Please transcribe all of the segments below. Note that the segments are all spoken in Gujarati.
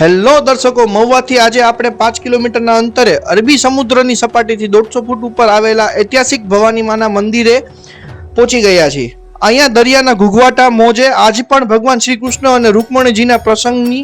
હેલો દર્શકો, મહુવાથી આજે આપણે પાંચ કિલોમીટરના અંતરે અરબી સમુદ્રની સપાટીથી દોઢસો ફૂટ ઉપર આવેલા ઐતિહાસિક ભવાની માના મંદિરે પહોંચી ગયા છીએ. અહીંયા દરિયાના ઘૂઘવાટા, મોજે આજ પણ ભગવાન શ્રી કૃષ્ણ અને રૂકમણીજીના પ્રસંગની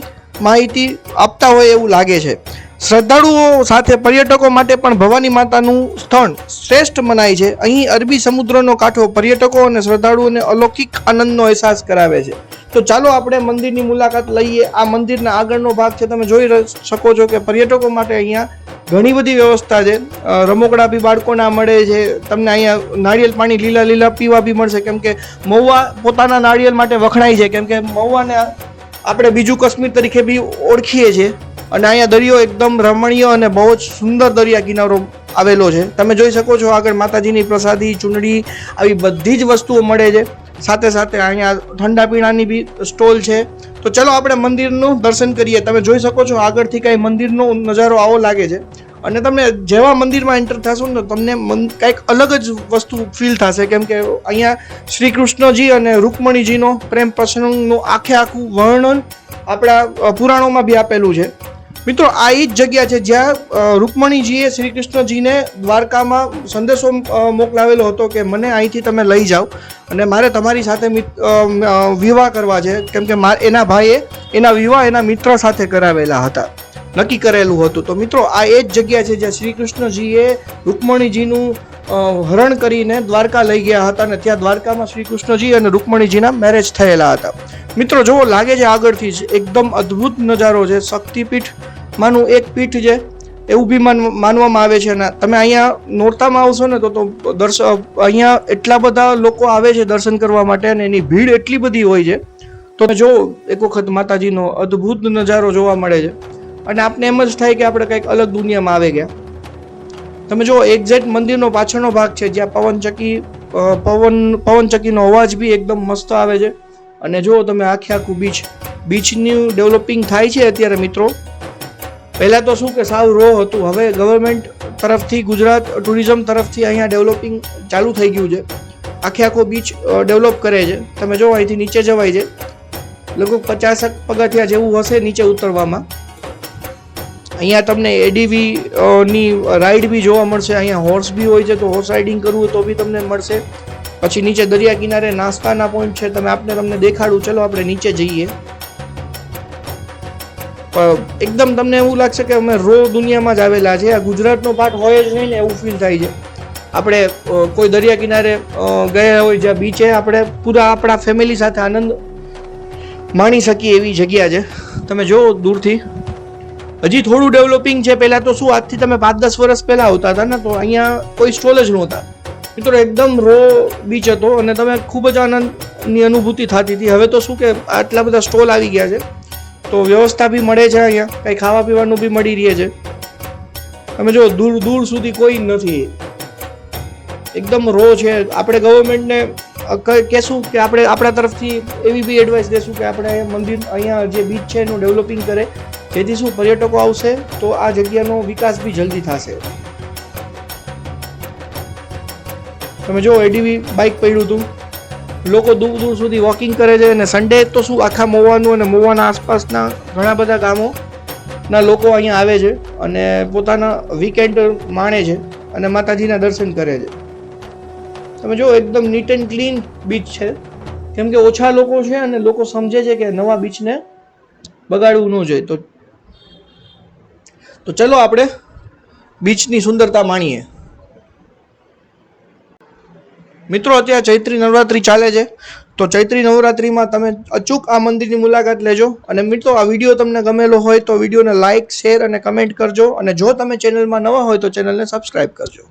માહિતી આપતા હોય એવું લાગે છે. શ્રદ્ધાળુઓ સાથે પર્યટકો માટે પણ ભવાની માતાનું સ્થળ શ્રેષ્ઠ મનાય છે. અહીં અરબી સમુદ્રનો કાંઠો પર્યટકો અને શ્રદ્ધાળુઓને અલૌકિક આનંદનો અહેસાસ કરાવે છે. તો ચાલો આપણે મંદિરની મુલાકાત લઈએ. આ મંદિરના આગળનો ભાગ છે. તમે જોઈ શકો છો કે પર્યટકો માટે અહીંયા ઘણી બધી વ્યવસ્થા છે. રમકડા બી બાળકોના મળે છે. તમને અહીંયા નાળિયેર પાણી લીલા લીલા પીવા બી મળશે. કેમ કે મહુવા પોતાના નાળિયેર માટે વખણાય છે. કેમ કે મહુવાને આપણે બીજું કાશ્મીર તરીકે બી ઓળખીએ છીએ. અને અહીંયા દરિયો એકદમ રમણીય અને બહુ જ સુંદર દરિયા કિનારો આવેલો છે. તમે જોઈ શકો છો આગળ માતાજીની પ્રસાદી, ચૂંટણી, આવી બધી જ વસ્તુઓ મળે છે. સાથે સાથે અહીંયા ઠંડા પીણાની બી સ્ટોલ છે. તો ચલો આપણે મંદિરનું દર્શન કરીએ. તમે જોઈ શકો છો આગળથી કાંઈ મંદિરનો નજારો આવો લાગે છે. અને તમે જેવા મંદિરમાં એન્ટર થશો ને, તમને મન કંઈક અલગ જ વસ્તુ ફીલ થશે. કેમ કે અહીંયા શ્રી કૃષ્ણજી અને રૂકમણીજીનો પ્રેમ પ્રસંગનું આખે આખું વર્ણન આપણા પુરાણોમાં બી આપેલું છે. મિત્રો, આ એ જ જગ્યા છે જ્યાં રૂકમણીજીએ શ્રી કૃષ્ણજીને દ્વારકામાં સંદેશો મોકલાવેલો હતો કે મને અહીંથી તમે લઈ જાઓ અને મારે તમારી સાથે વિવાહ કરવા છે. કેમ કે એના ભાઈએ એના વિવાહ એના મિત્ર સાથે કરાવેલા હતા. નક્કી કરેલું હતું. તો મિત્રો, આ એ જ જગ્યા છે જ્યાં શ્રી કૃષ્ણજીએ રૂકમણીજીનું હરણ કરીને દ્વારકા લઈ ગયા હતા અને ત્યાં દ્વારકામાં શ્રી કૃષ્ણજી અને રૂકમણીજીના મેરેજ થયેલા હતા. મિત્રો, જુઓ, લાગે છે આગળથી જ એકદમ અદ્ભુત નજારો છે. શક્તિપીઠ માનું એક પીઠ છે, એવું બી માન, માનવામાં આવે છે. અને તમે અહીંયા નોરતામાં આવશો ને તો તો દર્શ, અહીંયા એટલા બધા લોકો આવે છે દર્શન કરવા માટે અને એની ભીડ એટલી બધી હોય છે. તો જો એક વખત માતાજીનો અદ્ભુત નજારો જોવા મળે છે. અને આપને એમ જ થાય કે આપણે કંઈક અલગ દુનિયામાં આવી ગયા. તમે જો એક્ઝેક્ટ મંદિરનો પાછળનો ભાગ છે, જ્યાં પવનચક્કી પવન, પવનચક્કીનો અવાજ બી એકદમ મસ્ત આવે છે. અને જો તમે આખે આખું બીચ બીચનું ડેવલપિંગ થાય છે અત્યારે મિત્રો. પહેલાં તો શું કે સાવ રો હતું. હવે ગવર્મેન્ટ તરફથી, ગુજરાત ટુરિઝમ તરફથી અહીંયા ડેવલપિંગ ચાલુ થઈ ગયું છે. આખે આખો બીચ ડેવલપ કરે છે. તમે જો અહીંથી નીચે જવાય છે. લગભગ પચાસક પગથિયા જેવું હશે નીચે ઉતરવામાં. અહીંયા તમને એડીવી ની રાઈડ બી જોવા મળશે. અહીંયા હોર્સ બી હોય છે, તો હોર્સ રાઇડિંગ કરવું તો બી તમને મળશે. પછી નીચે દરિયા કિનારે નાસ્તાના પોઈન્ટ છે, તમે આપને તમને દેખાડું. ચલો આપણે નીચે જઈએ. એકદમ તમને એવું લાગશે કે અમે રો દુનિયામાં જ આવેલા છે આ ગુજરાતનો પાર્ટ હોય જ નહીં ને એવું ફીલ થાય છે. આપણે કોઈ દરિયા કિનારે ગયા હોય જ્યાં બીચે આપણે પૂરા આપણા ફેમિલી સાથે આનંદ માણી શકીએ એવી જગ્યા છે. તમે જો દૂરથી. હજી થોડું ડેવલપિંગ છે. પહેલાં તો શું, આજથી તમે પાંચ દસ વર્ષ પહેલાં આવતા હતા ને, તો અહીંયા કોઈ સ્ટોલ જ નહોતા. મિત્રો, એકદમ રો બીચ હતો અને તમે ખૂબ જ આનંદની અનુભૂતિ થતી હતી. હવે તો શું કે, આટલા બધા સ્ટોલ આવી ગયા છે. તો વ્યવસ્થા બી મળે છે અહીંયા. કંઈ ખાવા પીવાનું બી મળી રહે છે. તમે જો, દૂર દૂર સુધી કોઈ નથી. એકદમ રો છે. આપણે ગવર્મેન્ટને કહેશું કે આપણે આપણા તરફથી એવી બી એડવાઇસ દેશું કે આપણે મંદિર, અહીંયા જે બીચ છે એનું ડેવલપિંગ કરે. જેથી શું પર્યટકો આવશે, તો આ જગ્યાનો વિકાસ બી જલ્દી થશે. તમે જો એડીવી બાઇક પડ્યું હતું. લોકો દૂર દૂર સુધી વોકિંગ કરે છે અને સન્ડે તો શું આખા મોવાનું અને મોવાના આસપાસના ઘણા બધા ગામોના લોકો અહીંયા આવે છે અને પોતાના વીકેન્ડ માણે છે અને માતાજીના દર્શન કરે છે. તમે જો એકદમ નીટ એન્ડ ક્લીન બીચ છે. કેમ કે ઓછા લોકો છે અને લોકો સમજે છે કે નવા બીચને બગાડવું ન જોઈએ. તો તો ચલો આપણે બીચની સુંદરતા માણીએ. મિત્રો, અત્યારે ચૈત્રી નવરાત્રી ચાલે છે. તો ચૈત્રી નવરાત્રિમાં તમે અચૂક આ મંદિરની મુલાકાત લેજો. અને મિત્રો, આ વીડિયો તમને ગમેલો હોય તો વિડીયોને લાઇક શેર અને કમેન્ટ કરજો. અને જો તમે ચેનલમાં નવા હોય તો ચેનલને સબસ્ક્રાઇબ કરજો.